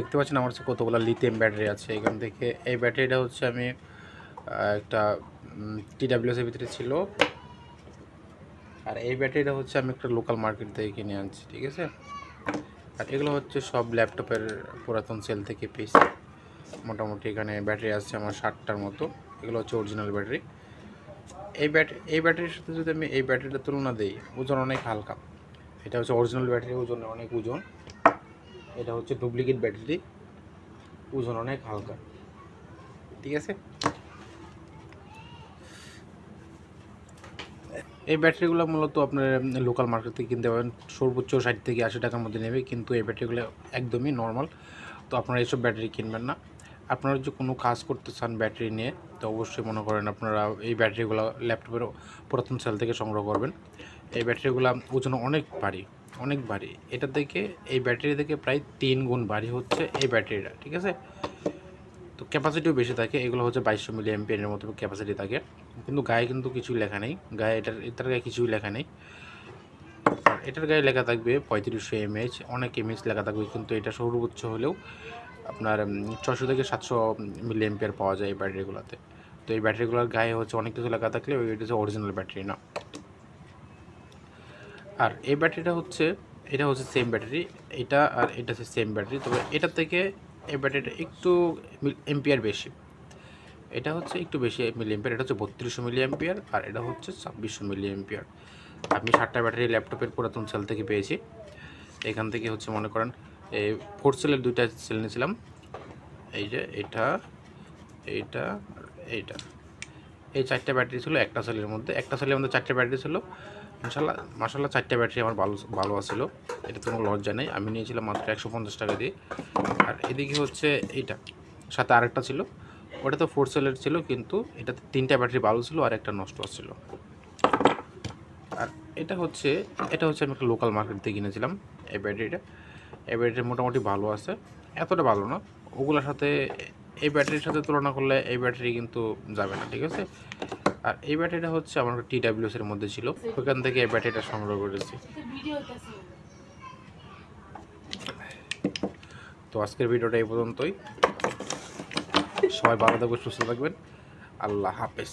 দেখতে পাচ্ছেন আমার কাছে কতগুলো লিথিয়াম ব্যাটারি আছে। এখান থেকে এই ব্যাটারিটা হচ্ছে আমি একটা টিডাব্লিউএস এর ভিতরে ছিল। আর এই ব্যাটারিটা হচ্ছে আমি একটা লোকাল মার্কেট থেকে কিনে আনছি, ঠিক আছে? আর এগুলো হচ্ছে সব ল্যাপটপের পুরাতন সেল থেকে পেয়েছি। মোটামুটি এখানে ব্যাটারি আসছে আমার ষাটটার মতো। এগুলো হচ্ছে অরিজিনাল ব্যাটারি এই ব্যাটারি এই ব্যাটারির সাথে যদি আমি এই ব্যাটারিটা তুলনা দিই, ওজন অনেক হালকা। এটা হচ্ছে অরিজিনাল ব্যাটারি ওজন অনেক ওজন। এটা হচ্ছে ডুপ্লিকেট ব্যাটারি ওজন অনেক হালকা। ঠিক আছে? এই ব্যাটারিগুলো মূলত আপনার লোকাল মার্কেট থেকে কিনতে পারেন সর্বোচ্চ ষাট থেকে আশি টাকার মধ্যে নেবে, কিন্তু এই ব্যাটারিগুলো একদমই নর্মাল তো আপনারা এইসব ব্যাটারি কিনবেন না। আপনারা যদি কোনো কাজ করতে চান ব্যাটারি নিয়ে, তো অবশ্যই মনে করেন আপনারা এই ব্যাটারিগুলো ল্যাপটপের প্রথম সেল থেকে সংগ্রহ করবেন। এই ব্যাটারিগুলো ওজন অনেক ভারী। অনেক ভারী। এটা থেকে এই ব্যাটারি থেকে প্রায় তিন গুণ ভারী হচ্ছে এই ব্যাটারিটা, ঠিক আছে? তো ক্যাপাসিটিও বেশি থাকে, এগুলো হচ্ছে বাইশশো মিলি এমপিএর মতো ক্যাপাসিটি থাকে। কিন্তু গায়ে কিন্তু কিছুই লেখা নেই। গায়ে এটার এটার গায়ে কিছুই লেখা নেই। এটার গায়ে লেখা থাকবে পঁয়ত্রিশশো এমএইচ অনেক এমএইচ লেখা থাকবে, কিন্তু এটা সর্বোচ্চ হলেও আপনার ছশো থেকে সাতশো মিলি এমপিয়ার পাওয়া যায় এই ব্যাটারিগুলোতে। তো এই ব্যাটারিগুলোর গায়ে হচ্ছে অনেক কিছু লেখা থাকলে ওই, এটা হচ্ছে অরিজিনাল ব্যাটারি না। আর এই ব্যাটারিটা হচ্ছে, এটা হচ্ছে সেম ব্যাটারি এটা আর এটা হচ্ছে সেম ব্যাটারি তবে এটা থেকে এই ব্যাটারিটা একটু এম্পিয়ার বেশি। এটা হচ্ছে একটু বেশি মিলি এম্পিয়ার এটা হচ্ছে বত্রিশশো মিলি এম্পিয়ার আর এটা হচ্ছে ছাব্বিশশো মিলি এম্পিয়ার আমি ষাটটা ব্যাটারি ল্যাপটপের পুরাতন সেল থেকে পেয়েছি। এখান থেকে হচ্ছে মনে করেন, এই ফোর সেলের দুইটা সেল নিয়েছিলাম। এই যে এটা এইটা এইটা। এই চারটে ব্যাটারি ছিল একটা সেলের মধ্যে। একটা সেলের মধ্যে চারটে ব্যাটারি ছিল। ইনশাল্লাহ মাসাল্লাহ চারটে ব্যাটারি আমার ভালো ভালো আছিল। এটা কোনো লজ্জা নেই। আমি নিয়েছিলাম মাত্র একশো পঞ্চাশ টাকা দিয়ে। আর এদিকে হচ্ছে এইটা, সাথে আরেকটা ছিল। ওটা তো ফোর সেলের ছিল, কিন্তু এটাতে তিনটা ব্যাটারি ভালো ছিল আর একটা নষ্ট ছিল আর এটা হচ্ছে এটা হচ্ছে আমি একটা লোকাল মার্কেট থেকে কিনেছিলাম এই ব্যাটারিটা। এই ব্যাটারি মোটামুটি ভালো আছে। এতটা ভালো না। ওগুলোর সাথে এই ব্যাটারির সাথে তুলনা করলে এই ব্যাটারি কিন্তু যাবে না, ঠিক আছে? আর এই ব্যাটারিটা হচ্ছে আমার টি এর মধ্যে ছিল। ওখান থেকে এই ব্যাটারিটা সংগ্রহ করেছি। তো আজকের ভিডিওটা এই পর্যন্তই। সবাই ভালো থাকবেন, সুস্থ থাকবেন। আল্লাহ হাফেজ।